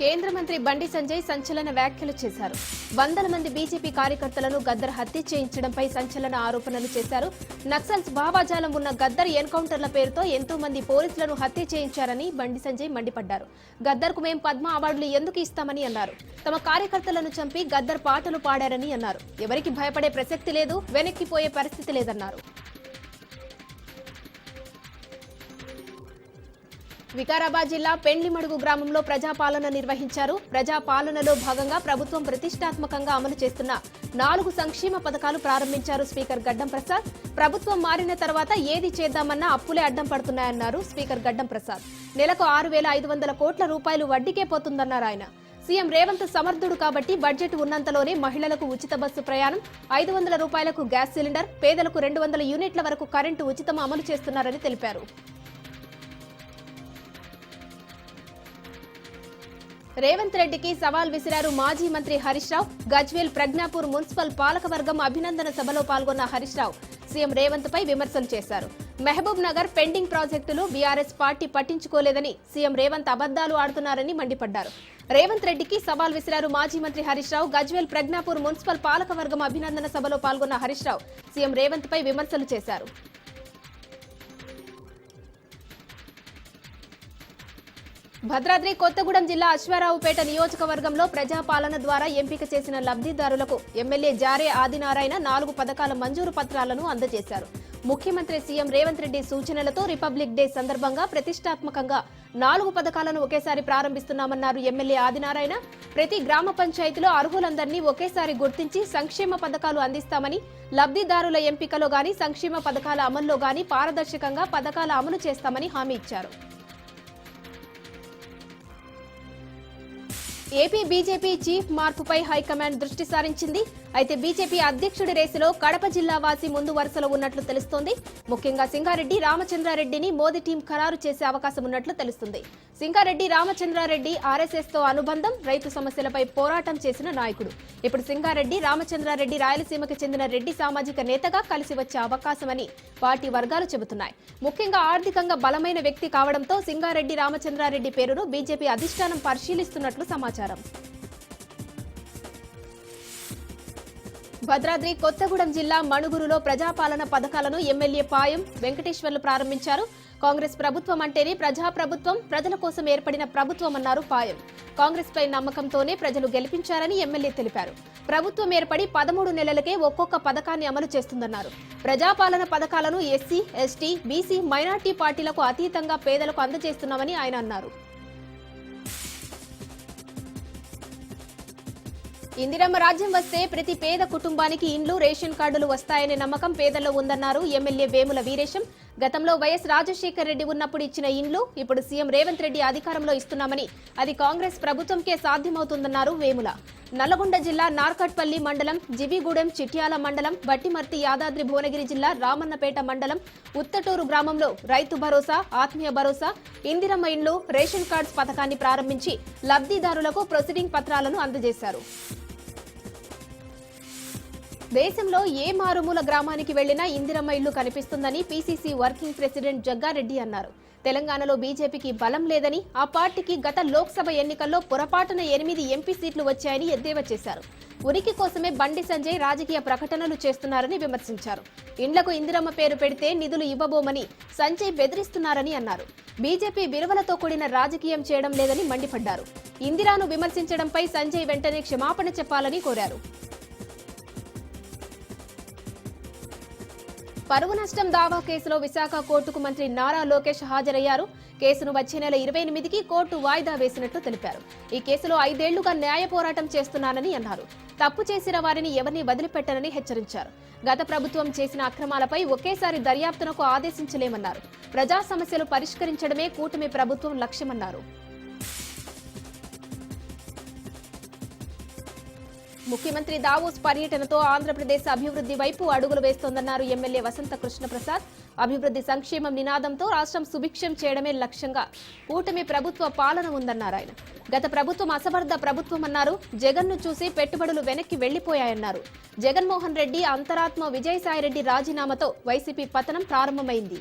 కేంద్ర మంత్రి బండి సంజయ్ సంచలన వ్యాఖ్యలు చేశారు. వందల మంది బీజేపీ కార్యకర్తలను గద్దర్ హత్య చేయించడంపై సంచలన ఆరోపణలు చేశారు. నక్సల్స్ భావాజాలం ఉన్న గద్దర్ ఎన్కౌంటర్ల పేరుతో ఎంతో మంది పోలీసులను హత్య చేయించారని బండి సంజయ్ మండిపడ్డారు. గద్దర్కు మేం పద్మ అవార్డులు ఎందుకు ఇస్తామని అన్నారు. తమ కార్యకర్తలను చంపి గద్దర్ పాటలు పాడారని అన్నారు. ఎవరికి భయపడే ప్రసక్తి లేదు వెనక్కిపోయే పరిస్థితి లేదన్నారు. వికారాబాద్ జిల్లా పెండ్లిమడుగు గ్రామంలో ప్రజాపాలన నిర్వహించారు. ప్రజాపాలనలో భాగంగా ప్రభుత్వం ప్రతిష్టాత్మకంగా అమలు చేస్తున్న నాలుగు సంక్షేమ పథకాలు ప్రారంభించారు స్పీకర్ గడ్డం ప్రసాద్. ప్రభుత్వం మారిన తర్వాత ఏది చేద్దామన్నా అప్పులే అడ్డం పడుతున్నాయన్నారు స్పీకర్ గడ్డం ప్రసాద్. నెలకు ఆరు వేల ఐదు వందల కోట్ల రూపాయలు వడ్డీకే పోతుందన్నారు ఆయన. సీఎం రేవంత్ సమర్థుడు కాబట్టి బడ్జెట్ ఉన్నంతలోనే మహిళలకు ఉచిత బస్సు ప్రయాణం ఐదు వందల రూపాయలకు గ్యాస్ సిలిండర్ పేదలకు రెండు వందల యూనిట్ల వరకు కరెంటు ఉచితం అమలు చేస్తున్నారని తెలిపారు. రేవంత్ రెడ్డికి సవాల్ విసిరారు మాజీ మంత్రి హరీష్ రావు. గజ్వేల్ ప్రజ్ఞాపూర్ మున్సిపల్ పాలకవర్గం అభినందన సభలో పాల్గొన్న హరీష్ రావు సీఎం రేవంత్ పై విమర్శలు చేశారు. మహబూబ్ నగర్ పెండింగ్ ప్రాజెక్టులు బీఆర్ఎస్ పార్టీ పట్టించుకోలేదని సీఎం రేవంత్ అబద్దాలు ఆడుతున్నారని మండిపడ్డారు. రేవంత్ రెడ్డికి సవాల్ విసిరారు మాజీ మంత్రి హరీష్ రావు. గజ్వేల్ ప్రజ్ఞాపూర్ మున్సిపల్ పాలకవర్గం అభినందన సభలో పాల్గొన్న హరీష్ రావు సీఎం రేవంత్ పై విమర్శలు చేశారు. భద్రాద్రి కొత్తగూడెం జిల్లా అశ్వారావుపేట నియోజకవర్గంలో ప్రజాపాలన ద్వారా ఎంపిక చేసిన లబ్ధిదారులకు ఎమ్మెల్యే జారే ఆదినారాయణ నాలుగు పథకాల మంజూరు పత్రాలను అందజేశారు. ముఖ్యమంత్రి సీఎం రేవంత్ రెడ్డి సూచనలతో రిపబ్లిక్ డే సందర్భంగా ప్రతిష్టాత్మకంగా నాలుగు పథకాలను ఒకేసారి ప్రారంభిస్తున్నామన్నారు ఎమ్మెల్యే ఆదినారాయణ. ప్రతి గ్రామ పంచాయతీలో అర్హులందరినీ ఒకేసారి గుర్తించి సంక్షేమ పథకాలు అందిస్తామని లబ్ధిదారుల ఎంపికలో గాని సంక్షేమ పథకాల అమల్లో గాని పారదర్శకంగా పథకాల అమలు చేస్తామని హామీ ఇచ్చారు. ఏపీ బీజేపీ చీఫ్ మార్పుపై హైకమాండ్ దృష్టి సారించింది. అయితే బీజేపీ అధ్యక్షుడి రేసులో కడప జిల్లా వాసి ముందు వరుసలో ఉన్నట్లు తెలుస్తోంది. ముఖ్యంగా సింగారెడ్డి రామచంద్రారెడ్డిని మోదీ టీం ఖరారు చేసే అవకాశం ఉన్నట్లు తెలుస్తుంది. సింగారెడ్డి రామచంద్రారెడ్డి ఆర్ఎస్ఎస్తో అనుబంధం రైతు సమస్యలపై పోరాటం చేసిన నాయకుడు. ఇప్పుడు సింగారెడ్డి రామచంద్రారెడ్డి రాయలసీమకు చెందిన రెడ్డి సామాజిక నేతగా కలిసి వచ్చే అవకాశమని పార్టీ వర్గాలు చెబుతున్నాయి. ముఖ్యంగా ఆర్థికంగా బలమైన వ్యక్తి కావడంతో సింగారెడ్డి రామచంద్రారెడ్డి పేరును బీజేపీ అధిష్టానం పరిశీలిస్తున్నట్లు సమాచారం. భద్రాద్రి కొత్తగూడెం జిల్లా మణుగురులో ప్రజాపాలన పథకాలను ఎమ్మెల్యే పాయం వెంకటేశ్వర్లు ప్రారంభించారు. కాంగ్రెస్ ప్రభుత్వం అంటేనే ప్రజా ప్రభుత్వం ప్రజల కోసం ఏర్పడిన ప్రభుత్వం అన్నారు పాయం. కాంగ్రెస్ పై నమ్మకంతోనే ప్రజలు గెలిపించారని ఎమ్మెల్యే తెలిపారు. ప్రభుత్వం ఏర్పడి పదమూడు నెలలకే ఒక్కొక్క పథకాన్ని అమలు చేస్తుందన్నారు. ప్రజాపాలన పథకాలను ఎస్సీ ఎస్టీ బీసీ మైనార్టీ పార్టీలకు అతీతంగా పేదలకు అందజేస్తున్నామని ఆయన అన్నారు. ఇందిరమ్మ రాజ్యం వస్తే ప్రతి పేద కుటుంబానికి ఇండ్లు రేషన్ కార్డులు వస్తాయనే నమ్మకం పేదల్లో ఉందన్నారు ఎమ్మెల్యే వేముల వీరేశం. గతంలో వైఎస్ రాజశేఖర్ రెడ్డి ఉన్నప్పుడు ఇచ్చిన ఇండ్లు ఇప్పుడు సీఎం రేవంత్ రెడ్డి అధికారంలో ఇస్తున్నామని అది కాంగ్రెస్ ప్రభుత్వంకే సాధ్యమవుతుందన్నారు వేముల. నల్లగొండ జిల్లా నార్కట్పల్లి మండలం జివిగూడెం చిట్యాల మండలం బట్టిమర్తి యాదాద్రి భువనగిరి జిల్లా రామన్నపేట మండలం ఉత్తటూరు గ్రామంలో రైతు భరోసా ఆత్మీయ భరోసా ఇందిరమ్మ ఇండ్లు రేషన్ కార్డ్స్ పథకాన్ని ప్రారంభించి లబ్ధిదారులకు ప్రొసీడింగ్ పత్రాలను అందజేశారు. దేశంలో ఏ మారుమూల గ్రామానికి వెళ్ళినా ఇందిరమ్మ ఇల్లు కనిపిస్తుందని పీసీసీ వర్కింగ్ ప్రెసిడెంట్ జగ్గారెడ్డి అన్నారు. తెలంగాణలో బీజేపీకి బలం లేదని ఆ పార్టీకి గత లోక్సభ ఎన్నికల్లో పొరపాటున ఎనిమిది ఎంపీ సీట్లు వచ్చాయని ఎద్దేవా చేశారు. ఉనికి కోసమే బండి సంజయ్ రాజకీయ ప్రకటనలు చేస్తున్నారని విమర్శించారు. ఇండ్లకు ఇందిరమ్మ పేరు పెడితే నిధులు ఇవ్వబోమని సంజయ్ బెదిరిస్తున్నారని అన్నారు. బీజేపీ విలువలతో కూడిన రాజకీయం చేయడం లేదని మండిపడ్డారు. ఇందిరాను విమర్శించడంపై సంజయ్ వెంటనే క్షమాపణ చెప్పాలని కోరారు. పరువు నష్టం దావా కేసులో విశాఖ కోర్టుకు మంత్రి నారా లోకేష్ హాజరయ్యారు. కేసును వచ్చే నెల ఇరవై ఎనిమిదికి కోర్టు వాయిదా వేసినట్లు తెలిపారు. ఈ కేసులో ఐదేళ్ళుగా న్యాయ పోరాటం చేస్తున్నానని అన్నారు. తప్పు చేసిన వారిని ఎవరిని వదిలిపెట్టనని హెచ్చరించారు. గత ప్రభుత్వం చేసిన అక్రమాలపై ఒకేసారి దర్యాప్తునకు ఆదేశించలేమన్నారు. ప్రజా సమస్యలు పరిష్కరించడమే కూటమి ప్రభుత్వం లక్ష్యమన్నారు. ముఖ్యమంత్రి దావోస్ పర్యటనతో ఆంధ్రప్రదేశ్ అభివృద్ధి వైపు అడుగులు వేస్తోందన్నారు ఎమ్మెల్యే వసంత కృష్ణప్రసాద్. అభివృద్ధి సంక్షేమం నినాదంతో రాష్ట్రం సుభిక్షం చేయడమే లక్ష్యంగా కూటమి ప్రభుత్వ పాలన ఉందన్నారు ఆయన. గత ప్రభుత్వం అసమర్థ ప్రభుత్వం అన్నారు. జగన్ను చూసి పెట్టుబడులు వెనక్కి వెళ్ళిపోయాయన్నారు జగన్మోహన్ రెడ్డి అంతరాత్మ విజయసాయిరెడ్డి రాజీనామాతో వైసీపీ పతనం ప్రారంభమైంది.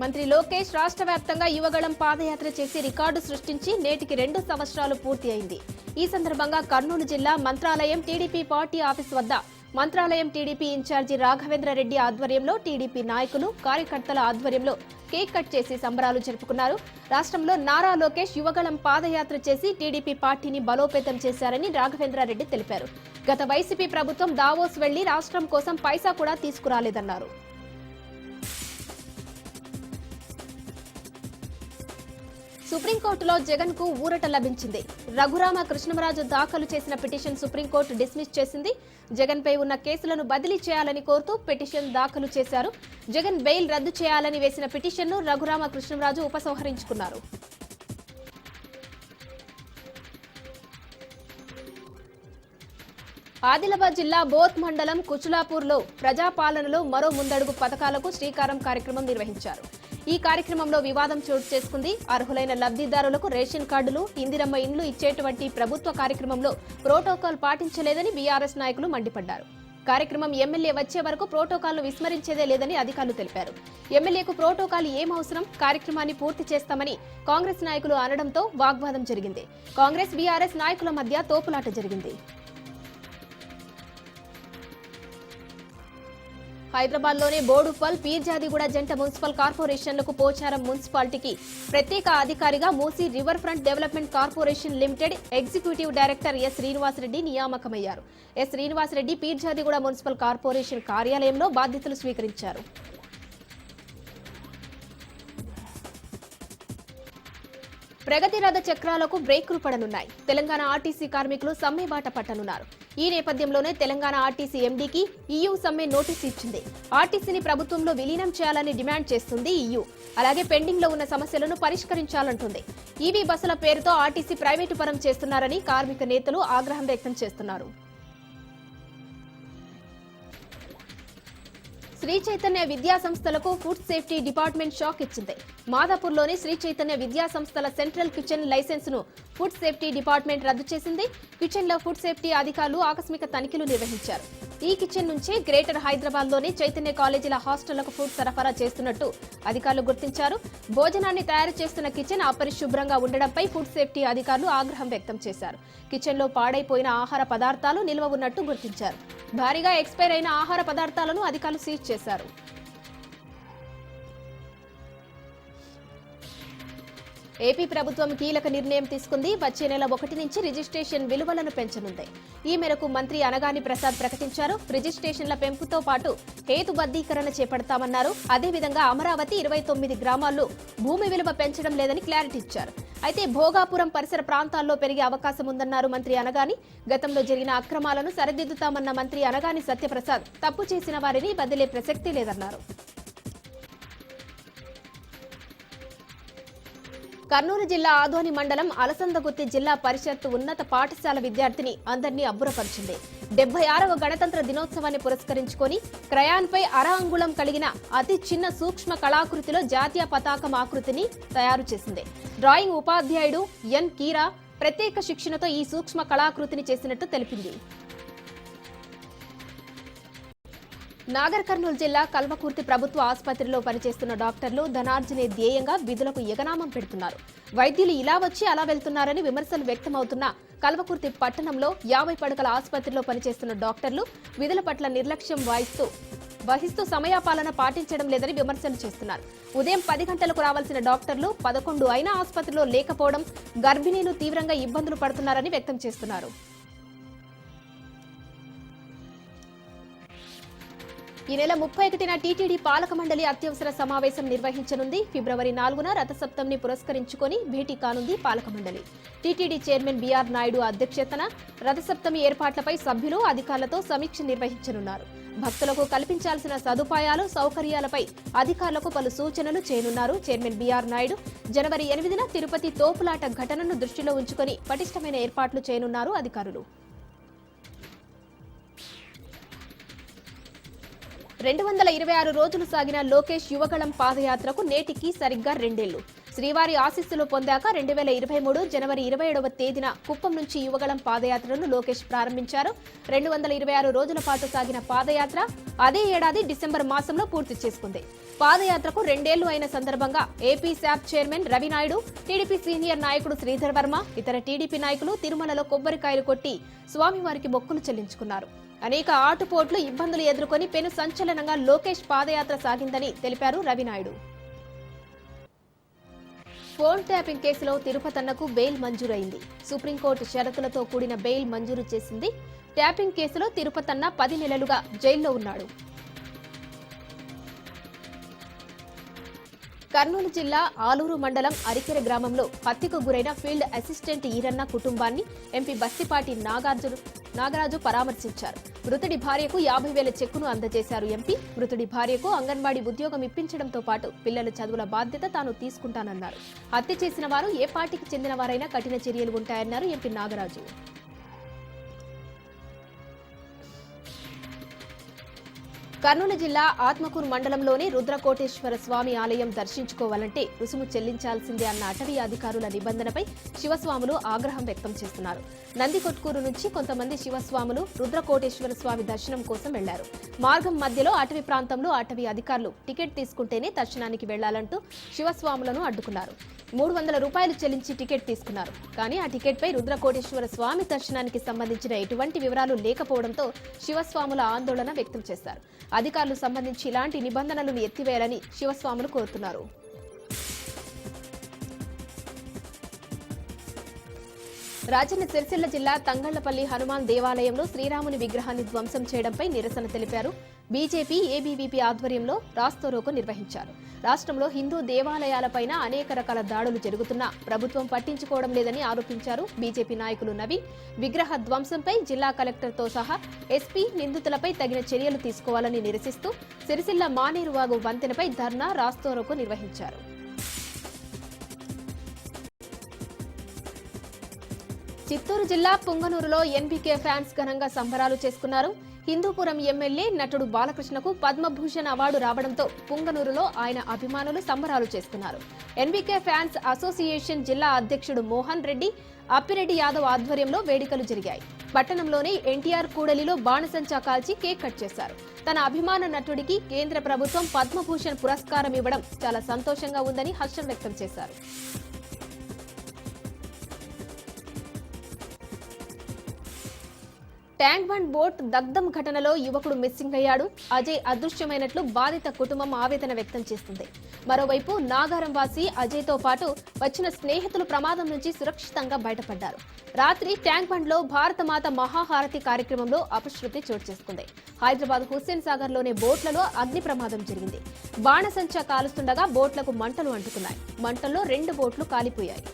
మంత్రి లోకేష్ రాష్ట్ర వ్యాప్తంగా యువగళం పాదయాత్ర చేసి రికార్డు సృష్టించి నేటికి రెండు సంవత్సరాలు పూర్తి అయింది. ఈ సందర్భంగా కర్నూలు జిల్లా మంత్రాలయం టీడీపీ పార్టీ ఆఫీస్ వద్ద మంత్రాలయం టీడీపీ ఇన్ఛార్జి రాఘవేంద్ర రెడ్డి ఆధ్వర్యంలో టీడీపీ నాయకులు కార్యకర్తల ఆధ్వర్యంలో కేక్ కట్ చేసి సంబరాలు జరుపుకున్నారు. రాష్ట్రంలో నారా లోకేష్ యువగళం పాదయాత్ర చేసి టీడీపీ పార్టీని బలోపేతం చేశారని రాఘవేంద్రారెడ్డి తెలిపారు. గత వైసీపీ ప్రభుత్వం దావోస్ వెళ్ళి రాష్ట్రం కోసం పైసా కూడా తీసుకురాలేదన్నారు. సుప్రీంకోర్టులో జగన్కు ఊరట లభించింది. రఘురామ కృష్ణమరాజు దాఖలు చేసిన పిటిషన్ సుప్రీంకోర్టు డిస్మిస్ చేసింది. జగన్ పై ఉన్న కేసులను బదిలీ చేయాలని కోరుతూ పిటిషన్ దాఖలు చేశారు. జగన్ బెయిల్ రద్దు చేయాలని వేసిన పిటిషన్ను రఘురామ కృష్ణమరాజు ఉపసంహరించుకున్నారు. ఆదిలాబాద్ జిల్లా బోత్ మండలం కుచులాపూర్లో ప్రజాపాలనలో మరో ముందడుగు పథకాలకు శ్రీకారం కార్యక్రమం నిర్వహించారు. ఈ కార్యక్రమంలో వివాదం చోటు చేసుకుంది. అర్హులైన లబ్ధిదారులకు రేషన్ కార్డులు ఇందిరమ్మ ఇండ్లు ఇచ్చేటువంటి ప్రభుత్వ కార్యక్రమంలో ప్రోటోకాల్ పాటించలేదని బీఆర్ఎస్ నాయకులు మండిపడ్డారు. కార్యక్రమం ఎమ్మెల్యే వచ్చే వరకు ప్రోటోకాల్ను విస్మరించేదే లేదని అధికారులు తెలిపారు. ఎమ్మెల్యేకు ప్రోటోకాల్ ఏం అవసరం కార్యక్రమాన్ని పూర్తి చేస్తామని కాంగ్రెస్ నాయకులు అనడంతో వాగ్వాదం జరిగింది. కాంగ్రెస్ బీఆర్ఎస్ నాయకుల మధ్య తోపులాట జరిగింది. హైదరాబాద్లోనే బోడుపల్ పీర్జాదిగూడ జంట మున్సిపల్ కార్పొరేషన్లకు పోచారం మున్సిపాలిటీకి ప్రత్యేక అధికారిగా Musi river front development corporation limited executive director S Srinivasa Reddy నియామకమయ్యారు. S Srinivasa Reddy Peerzadiguda municipal corporation కార్యాలయంలో బాధ్యతలు స్వీకరించారు. ప్రగతి రథ చక్రాలకు బ్రేకులు పడనున్నాయి. తెలంగాణ ఆర్టీసీ కార్మికులు సమ్మె బాట పట్టనున్నారు. ఈ నేపథ్యంలోనే తెలంగాణ ఆర్టీసీ ఎండీకి ఈయూ సమ్మె నోటీసు ఇచ్చింది. ఆర్టీసీని ప్రభుత్వంలో విలీనం చేయాలని డిమాండ్ చేస్తుంది ఈయూ. అలాగే పెండింగ్లో ఉన్న సమస్యలను పరిష్కరించాలంటుంది. ఈవీ బస్సుల పేరుతో ఆర్టీసీ ప్రైవేటు పరం చేస్తున్నారని కార్మిక నేతలు ఆగ్రహం వ్యక్తం చేస్తున్నారు. శ్రీ చైతన్య విద్యా సంస్థలకు ఫుడ్ సేఫ్టీ డిపార్ట్మెంట్ షాక్ ఇచ్చింది. మాదాపూర్లోని శ్రీ చైతన్య విద్యా సంస్థల సెంట్రల్ కిచెన్ లైసెన్స్ను ఫుడ్ సేఫ్టీ డిపార్ట్మెంట్ రద్దు చేసింది. కిచెన్లో ఫుడ్ సేఫ్టీ అధికారులు ఆకస్మిక తనిఖీలు నిర్వహించారు. ఈ కిచెన్ నుంచే గ్రేటర్ హైదరాబాద్లోని చైతన్య కాలేజీల హాస్టళ్ళకు ఫుడ్ సరఫరా చేస్తున్నట్టు అధికారులు గుర్తించారు. భోజనాన్ని తయారు చేస్తున్న కిచెన్ అపరిశుభ్రంగా ఉండడంపై ఫుడ్ సేఫ్టీ అధికారులు ఆగ్రహం వ్యక్తం చేశారు. కిచెన్లో పాడైపోయిన ఆహార పదార్థాలు నిల్వ ఉన్నట్టు గుర్తించారు. భారీగా ఎక్స్పైర్ అయిన ఆహార పదార్థాలను అధికారులు సీజ్ చేశారు. ఏపీ ప్రభుత్వం కీలక నిర్ణయం తీసుకుంది. వచ్చే నెల ఒకటి నుంచి రిజిస్ట్రేషన్ విలువలను పెంచనుంది. ఈ మేరకు మంత్రి అనగాని ప్రసాద్ ప్రకటించారు. రిజిస్ట్రేషన్ల పెంపుతో పాటు హేతుబద్ధీకరణ చేపడతామన్నారు. అదేవిధంగా అమరావతి ఇరవై తొమ్మిది గ్రామాల్లో భూమి విలువ పెంచడం లేదని క్లారిటీ ఇచ్చారు. అయితే భోగాపురం పరిసర ప్రాంతాల్లో పెరిగే అవకాశం ఉందన్నారు మంత్రి అనగాని గతంలో జరిగిన అక్రమాలను సరిదిద్దుతామన్న మంత్రి అనగాని సత్యప్రసాద్ తప్పు చేసిన వారిని బదిలే ప్రసక్తి లేదన్నారు. కర్నూలు జిల్లా ఆదోని మండలం అలసందగుత్తి జిల్లా పరిషత్ ఉన్నత పాఠశాల విద్యార్థిని అందరినీ అబ్బురపరిచింది. డెబ్బై ఆరవ గణతంత్ర దినోత్సవాన్ని పురస్కరించుకొని క్రయాన్పై అర అంగుళం కలిగిన అతి చిన్న సూక్ష్మ కళాకృతిలో జాతీయ పతాకం ఆకృతిని తయారు చేసింది. డ్రాయింగ్ ఉపాధ్యాయుడు ఎన్ కీరా ప్రత్యేక శిక్షణతో ఈ సూక్ష్మ కళాకృతిని చేసినట్టు తెలిపింది. నాగర్ కర్నూలు జిల్లా కల్వకుర్తి ప్రభుత్వ ఆసుపత్రిలో పనిచేస్తున్న డాక్టర్లు ధనార్జనే ధ్యేయంగా విధులకు ఎగనామం పెడుతున్నారు. వైద్యులు ఇలా వచ్చి అలా వెళ్తున్నారని విమర్శలు వ్యక్తమవుతున్నా కల్వకుర్తి పట్టణంలో యాభై పడకల ఆసుపత్రిలో పనిచేస్తున్న డాక్టర్లు విధుల పట్ల నిర్లక్ష్యం వహిస్తూ వహిస్తూ సమయపాలన పాటించడం లేదని విమర్శలు చేస్తున్నారు. ఉదయం పది గంటలకు రావాల్సిన డాక్టర్లు పదకొండు అయినా ఆసుపత్రిలో లేకపోవడం గర్భిణీలు తీవ్రంగా ఇబ్బందులు పడుతున్నారని వ్యక్తం చేస్తున్నారు. ఈ నెల ముప్పై ఒకటిన టీటీడీ పాలక మండలి అత్యవసర సమావేశం నిర్వహించనుంది. ఫిబ్రవరి నాలుగున రథసప్తమిని పురస్కరించుకొని భేటీ కానుంది పాలక మండలి. టీటీడీ చైర్మన్ బీఆర్ నాయుడు అధ్యక్షతన రథసప్తమి ఏర్పాట్లపై సభ్యులు అధికారులతో సమీక్ష నిర్వహించనున్నారు. భక్తులకు కల్పించాల్సిన సదుపాయాలు సౌకర్యాలపై అధికారులకు పలు సూచనలు చేయనున్నారు చైర్మన్ బీఆర్ నాయుడు. జనవరి ఎనిమిదిన తిరుపతి తోపులాట ఘటనను దృష్టిలో ఉంచుకొని పటిష్టమైన ఏర్పాట్లు చేయనున్నారు అధికారులు. రెండు వందల ఇరవై ఆరు రోజులు సాగిన లోకేష్ యువగళం పాదయాత్రకు నేటికి సరిగ్గా రెండేళ్ళు శ్రీవారి ఆశీస్సులు పొందాక రెండు వేల ఇరవై మూడు జనవరి ఇరవై ఏడవ తేదీన కుప్పం నుంచి యువగళం పాదయాత్రను లోకేష్ ప్రారంభించారు. రెండు వందల ఇరవై ఆరు రోజుల పాటు సాగిన పాదయాత్ర అదే ఏడాది డిసెంబర్ మాసంలో పూర్తి చేసుకుంది. పాదయాత్రకు రెండేళ్ళు అయిన సందర్భంగా AP SAAP chairman Ravi Naidu TDP senior నాయకుడు శ్రీధర్ వర్మ ఇతర టీడీపీ నాయకులు తిరుమలలో కొబ్బరికాయలు కొట్టి స్వామివారికి మొక్కులు చెల్లించుకున్నారు. అనేక ఆటుపోట్లు ఇబ్బందులు ఎదుర్కొని పెను సంచలనంగా లోకేష్ పాదయాత్ర సాగిందని తెలిపారు రవినాయుడు. ఫోన్ ట్యాపింగ్ కేసులో తిరుపతన్నకు బెయిల్ మంజూరైంది. సుప్రీంకోర్టు షరతులతో కూడిన బెయిల్ మంజూరు చేసింది. ట్యాపింగ్ కేసులో తిరుపతన్న పది నెలలుగా జైల్లో ఉన్నాడు. కర్నూలు జిల్లా ఆలూరు మండలం అరికెర గ్రామంలో హత్యకు గురైన ఫీల్డ్ అసిస్టెంట్ ఈరన్న కుటుంబాన్ని ఎంపీ బస్తిపాటి నాగార్జున నాగరాజు పరామర్శించారు. మృతుడి భార్యకు యాభై వేల చెక్కును అందజేశారు ఎంపీ. మృతుడి భార్యకు అంగన్వాడీ ఉద్యోగం ఇప్పించడంతో పాటు పిల్లల చదువుల బాధ్యత తాను తీసుకుంటానన్నారు. హత్య చేసిన వారు ఏ పార్టీకి చెందిన వారైనా కఠిన చర్యలు ఉంటాయన్నారు ఎంపీ నాగరాజు. కర్నూలు జిల్లా ఆత్మకూరు మండలంలోని రుద్రకోటేశ్వర స్వామి ఆలయం దర్శించుకోవాలంటే రుసుము చెల్లించాల్సిందే అన్న అటవీ అధికారుల నిబంధనపై శివస్వాములు ఆగ్రహం వ్యక్తం చేస్తున్నారు. నందికొట్కూరు నుంచి కొంతమంది శివస్వాములు రుద్రకోటేశ్వర స్వామి దర్శనం కోసం వెళ్ళారు. మార్గం మధ్యలో అటవీ ప్రాంతంలో అటవీ అధికారులు టికెట్ తీసుకుంటేనే దర్శనానికి వెళ్ళాలంటూ శివస్వాములను అడ్డుకున్నారు. మూడు వందల రూపాయలు చెల్లించి టికెట్ తీసుకున్నారు. కానీ ఆ టికెట్పై రుద్రకోటేశ్వర స్వామి దర్శనానికి సంబంధించిన ఎటువంటి వివరాలు లేకపోవడంతో శివస్వాముల ఆందోళన వ్యక్తం చేశారు. అధికారులు సంబంధించి ఇలాంటి నిబంధనలను ఎత్తివేయాలని శివస్వాములు కోరుతున్నారు. రాజన్న సిరిసిల్ల జిల్లా తంగళ్ళపల్లి హనుమాన్ దేవాలయంలో శ్రీరాముని విగ్రహాన్ని ధ్వంసం చేయడంపై నిరసన తెలిపారు. బీజేపీ ఏబీవీపీ ఆధ్వర్యంలో రాస్తోరోకు నిర్వహించారు. రాష్ట్రంలో హిందూ దేవాలయాలపైన అనేక రకాల దాడులు జరుగుతున్నా ప్రభుత్వం పట్టించుకోవడం లేదని ఆరోపించారు బీజేపీ నాయకులు నవీన్. విగ్రహ ధ్వంసంపై జిల్లా కలెక్టర్తో సహా ఎస్పీ నిందితులపై తగిన చర్యలు తీసుకోవాలని నిరసిస్తూ సిరిసిల్ల మానేరువాగు వంతెనపై ధర్నా రాస్తోరోకు నిర్వహించారు. చిత్తూరు జిల్లా పుంగనూరులో ఎన్బీకే ఫ్యాన్స్ ఘనంగా సంబరాలు చేసుకున్నారు. హిందూపురం ఎమ్మెల్యే నటుడు బాలకృష్ణకు పద్మభూషణ్ అవార్డు రావడంతో పుంగనూరులో ఆయన అభిమానులు సంబరాలు చేసుకున్నారు. ఎన్బీకే ఫ్యాన్స్ అసోసియేషన్ జిల్లా అధ్యక్షుడు మోహన్ రెడ్డి అప్పిరెడ్డి యాదవ్ ఆధ్వర్యంలో వేడుకలు జరిగాయి. పట్టణంలోని ఎన్టీఆర్ కూడలిలో బాణసంచా కాల్చి కేక్ కట్ చేశారు. తన అభిమాన నటుడికి కేంద్ర ప్రభుత్వం పద్మభూషణ్ పురస్కారం ఇవ్వడం చాలా సంతోషంగా ఉందని హర్షం వ్యక్తం చేశారు. ట్యాంక్ బండ్ బోట్ దగ్ధం ఘటనలో యువకుడు మిస్సింగ్ అయ్యాడు. అజయ్ అదృశ్యమైనట్లు బాధిత కుటుంబం ఆవేదన వ్యక్తం చేస్తుంది. మరోవైపు నాగారం వాసి అజయ్తో పాటు వచ్చిన స్నేహితులు ప్రమాదం నుంచి సురక్షితంగా బయటపడ్డారు. రాత్రి ట్యాంక్ బండ్లో భారతమాత మహాహారతి కార్యక్రమంలో అపశృతి చోటు చేసుకుంది. హైదరాబాద్ హుస్సేన్ సాగర్లోని బోట్లలో అగ్ని ప్రమాదం జరిగింది. బాణసంచా కాలుస్తుండగా బోట్లకు మంటలు అంటుకున్నాయి. మంటల్లో రెండు బోట్లు కాలిపోయాయి.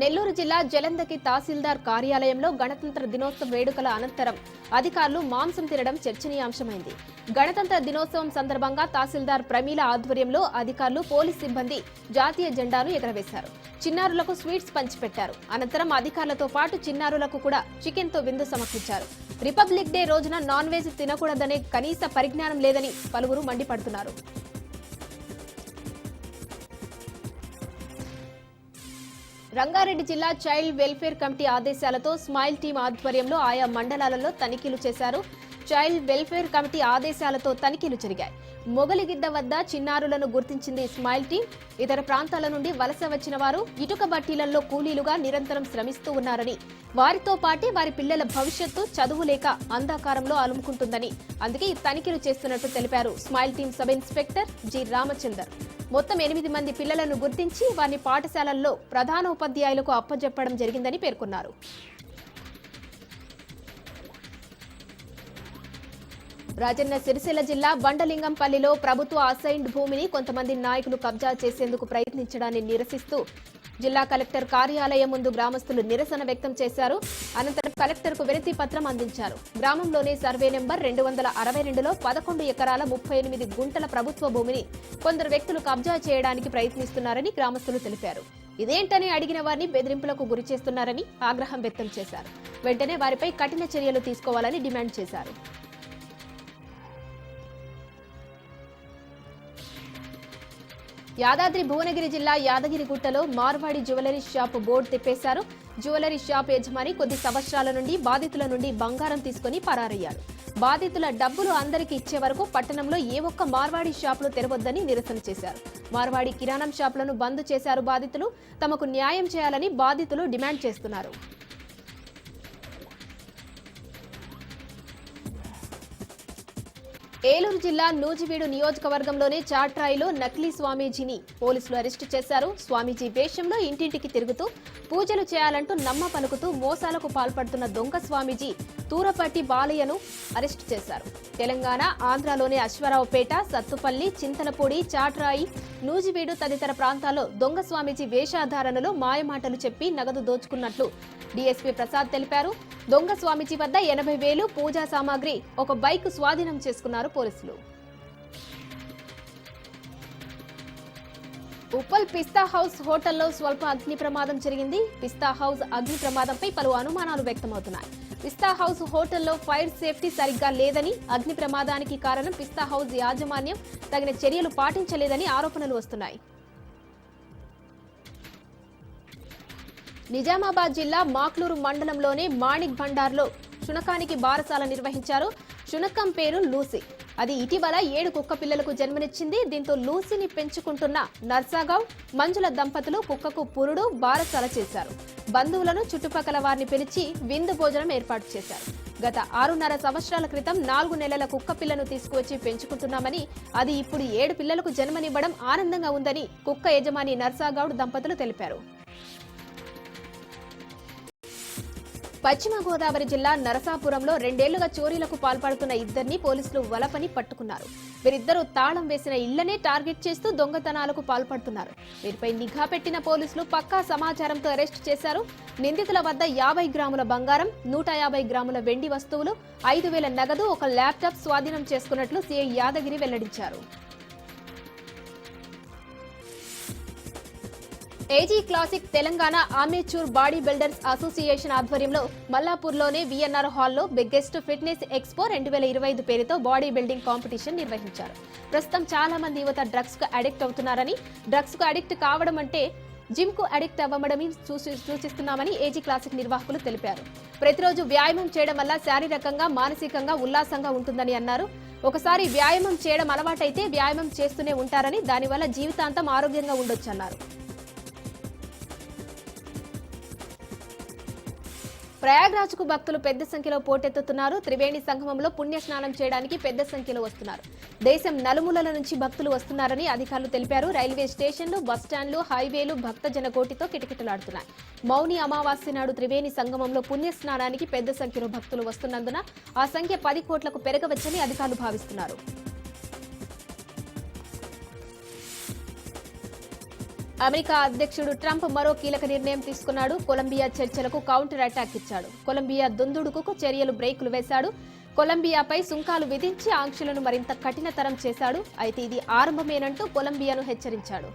నెల్లూరు జిల్లా జలందకి తహసీల్దార్ కార్యాలయంలో గణతంత్ర దినోత్సవ వేడుకల అనంతరం అధికారులు మాంసం తినడం చర్చనీయాంశమైంది. గణతంత్ర దినోత్సవం సందర్భంగా తహసీల్దార్ ప్రమీల ఆధ్వర్యంలో అధికారులు పోలీస్ సిబ్బంది జాతీయ జెండాను ఎగరవేశారు. చిన్నారులకు స్వీట్స్ పంచిపెట్టారు. అనంతరం అధికారులతో పాటు చిన్నారులకు కూడా చికెన్తో విందు సమర్పించారు. రిపబ్లిక్ డే రోజున నాన్ వెజ్ తినకూడదనే కనీస పరిజ్ఞానం లేదని పలువురు మండిపడుతున్నారు. రంగారెడ్డి జిల్లా చైల్డ్ వెల్ఫేర్ కమిటీ ఆదేశాలతో స్మైల్ టీం ఆధ్వర్యంలో ఆయా మండలాలలో తనిఖీలు చేశారు. చైల్డ్ వెల్ఫేర్ కమిటీ ఆదేశాలతో తనిఖీలు జరిగాయి. మొగలిగిద్ద వద్ద చిన్నారులను గుర్తించింది స్మైల్ టీం ఇతర ప్రాంతాల నుండి వలస వచ్చిన వారు ఇటుక బట్టీలలో కూలీలుగా నిరంతరం శ్రమిస్తూ ఉన్నారని. వారితో పాటే వారి పిల్లల భవిష్యత్తు చదువు లేక అంధకారంలో అలుముకుంటుందని. అందుకే ఈ తనిఖీలు చేస్తున్నట్టు తెలిపారు smile team sub inspector G Ramachandar. మొత్తం ఎనిమిది మంది పిల్లలను గుర్తించి వారిని పాఠశాలల్లో ప్రధాన ఉపాధ్యాయులకు అప్పజెప్పడం జరిగిందని పేర్కొన్నారు. రాజన్న సిరిసిల్ల జిల్లా బండలింగంపల్లిలో ప్రభుత్వ అసైన్డ్ భూమిని కొంతమంది నాయకులు కబ్జా చేసేందుకు ప్రయత్నించడాన్ని నిరసిస్తూ జిల్లా కలెక్టర్ కార్యాలయం ముందు గ్రామస్తులు నిరసన వ్యక్తం చేశారు. అనంతరం కలెక్టర్కు వినతి పత్రం అందించారు. గ్రామంలోని సర్వే నెంబర్ రెండు వందల అరవై రెండులో పదకొండు ఎకరాల ముప్పై ఎనిమిది గుంటల ప్రభుత్వ భూమిని కొందరు వ్యక్తులు కబ్జా చేయడానికి ప్రయత్నిస్తున్నారని గ్రామస్తులు తెలిపారు. ఇదేంటని అడిగిన వారిని బెదిరింపులకు గురి చేస్తున్నారని ఆగ్రహం వ్యక్తం చేశారు. వెంటనే వారిపై కఠిన చర్యలు తీసుకోవాలని డిమాండ్ చేశారు. యాదాద్రి భువనగిరి జిల్లా యాదగిరిగుట్టలో మార్వాడి జ్యువెలరీ షాప్ బోర్డు తిప్పేశారు. జ్యువెలరీ షాప్ యజమాని కొద్ది సంవత్సరాల నుండి బాధితుల నుండి బంగారం తీసుకుని పరారయ్యారు. బాధితుల డబ్బులు అందరికీ ఇచ్చే వరకు పట్టణంలో ఏ ఒక్క మార్వాడి షాపులు తెరవద్దని నిరసన చేశారు. మార్వాడి కిరాణం షాపులను బంద్ చేశారు బాధితులు. తమకు న్యాయం చేయాలని బాధితులు డిమాండ్ చేస్తున్నారు. ఏలూరు జిల్లా నూజివీడు నియోజకవర్గంలోని చాట్రాయిలో నకిలీ స్వామీజీని పోలీసులు అరెస్టు చేశారు. స్వామీజీ వేషంలో ఇంటింటికి తిరుగుతూ పూజలు చేయాలంటూ నమ్మ పలుకుతూ మోసాలకు పాల్పడుతున్న దొంగ స్వామీజీ తూరపట్టి బాలయ్యను అరెస్టు చేశారు. తెలంగాణ ఆంధ్రలోని అశ్వరావుపేట సత్తుపల్లి చింతలపూడి చాట్రాయి నూజివీడు తదితర ప్రాంతాల్లో దొంగ స్వామీజీ వేషాధారణలో మాయమాటలు చెప్పి నగదు దోచుకున్నట్లు డీఎస్పీ ప్రసాద్ తెలిపారు. దొంగ స్వామీజీ వద్ద ఎనభై వేలు పూజా సామాగ్రి ఒక బైక్ స్వాధీనం చేసుకున్నారు పోలీసులు. ఉప్పల్ పిస్తా హౌస్ హోటల్లో స్వల్ప అగ్ని ప్రమాదం జరిగింది. పిస్తా హౌస్ అగ్ని ప్రమాదంపై పలు అనుమానాలు వ్యక్తమవుతున్నాయి. పిస్తా హౌస్ హోటల్లో ఫైర్ సేఫ్టీ సరిగ్గా లేదని అగ్ని ప్రమాదానికి కారణం పిస్తా హౌస్ యాజమాన్యం తగిన చర్యలు పాటించలేదని ఆరోపణలు వస్తున్నాయి. నిజామాబాద్ జిల్లా మాక్లూరు మండలంలోని మాణిక్ భండార్లో శునకానికి బారసాల నిర్వహించారు. శునకం పేరు లూసీ. అది ఇటీవల ఏడు కుక్క పిల్లలకు జన్మనిచ్చింది. దీంతో లూసీని పెంచుకుంటున్న నర్సాగౌడ్ మంజుల దంపతులు కుక్కకు పురుడు బారసాల చేశారు. బంధువులను చుట్టుపక్కల వారిని పిలిచి విందు భోజనం ఏర్పాటు చేశారు. గత ఆరున్నర సంవత్సరాల క్రితం నాలుగు నెలల కుక్క పిల్లను తీసుకువచ్చి పెంచుకుంటున్నామని అది ఇప్పుడు ఏడు పిల్లలకు జన్మనివ్వడం ఆనందంగా ఉందని కుక్క యజమాని నర్సాగౌడ్ దంపతులు తెలిపారు. పశ్చిమ గోదావరి జిల్లా నరసాపురంలో రెండేళ్ళుగా చోరీలకు పాల్పడుతున్న ఇద్దరిని పోలీసులు వలపని పట్టుకున్నారు. వీరిద్దరూ తాళం వేసిన ఇళ్ళనే టార్గెట్ చేస్తూ దొంగతనాలకు పాల్పడుతున్నారు. వీరిపై నిఘా పెట్టిన పోలీసులు పక్కా సమాచారంతో అరెస్ట్ చేశారు. నిందితుల వద్ద యాభై గ్రాముల బంగారం నూట యాభై గ్రాముల వెండి వస్తువులు ఐదు వేల నగదు ఒక ల్యాప్టాప్ స్వాధీనం చేసుకున్నట్లు సీఐ యాదగిరి వెల్లడించారు. AG classic Telangana amateur body builders association ఆధ్వర్యంలో మల్లాపూర్లోని విఎన్ఆర్ హాల్లో బిగ్గెస్ట్ ఫిట్నెస్ ఎక్స్పో రెండు వేల ఇరవై ఐదు పేరుతో బాడీ బిల్డింగ్ కాంపిటీషన్ నిర్వహించారు. ప్రస్తుతం చాలా మంది యువత డ్రగ్స్కు అడిక్ట్ అవుతున్నారని డ్రగ్స్కు అడిక్ట్ కావడం అంటే జిమ్కు అడిక్ట్ అవ్వడమే సూచిస్తున్నామని ఏజీ క్లాసిక్ నిర్వాహకులు తెలిపారు. ప్రతిరోజు వ్యాయామం చేయడం వల్ల శారీరకంగా మానసికంగా ఉల్లాసంగా ఉంటుందని అన్నారు. ఒకసారి వ్యాయామం చేయడం అలవాటైతే వ్యాయామం చేస్తూనే ఉంటారని దానివల్ల జీవితాంతం ఆరోగ్యంగా ఉండొచ్చన్నారు. ప్రయాగ్రాజ్కు భక్తులు పెద్ద సంఖ్యలో పోటెత్తుతున్నారు. త్రివేణి సంగమంలో పుణ్య స్నానం చేయడానికి పెద్ద సంఖ్యలో వస్తున్నారు. దేశం నలుమూలల నుంచి భక్తులు వస్తున్నారని అధికారులు తెలిపారు. రైల్వే స్టేషన్లు బస్టాండ్లు హైవేలు భక్తజన కోటితో కిటకిటలాడుతున్నాయి. మౌని అమావాస్య నాడు త్రివేణి సంగమంలో పుణ్య స్నానానికి పెద్ద సంఖ్యలో భక్తులు వస్తున్నందున ఆ సంఖ్య పది కోట్లకు పెరగవచ్చని అధికారులు భావిస్తున్నారు. అమెరికా అధ్యక్షుడు ట్రంప్ మరో కీలక నిర్ణయం తీసుకున్నాడు. కొలంబియా చర్చలకు కౌంటర్ అటాక్ ఇచ్చాడు. కొలంబియా దుందుడుకు చర్యలు బ్రేకులు వేశాడు. కొలంబియాపై సుంకాలు విధించి ఆంక్షలను మరింత కఠినతరం చేశాడు. అయితే ఇది ఆరంభమేనంటూ కొలంబియాను హెచ్చరించాడు.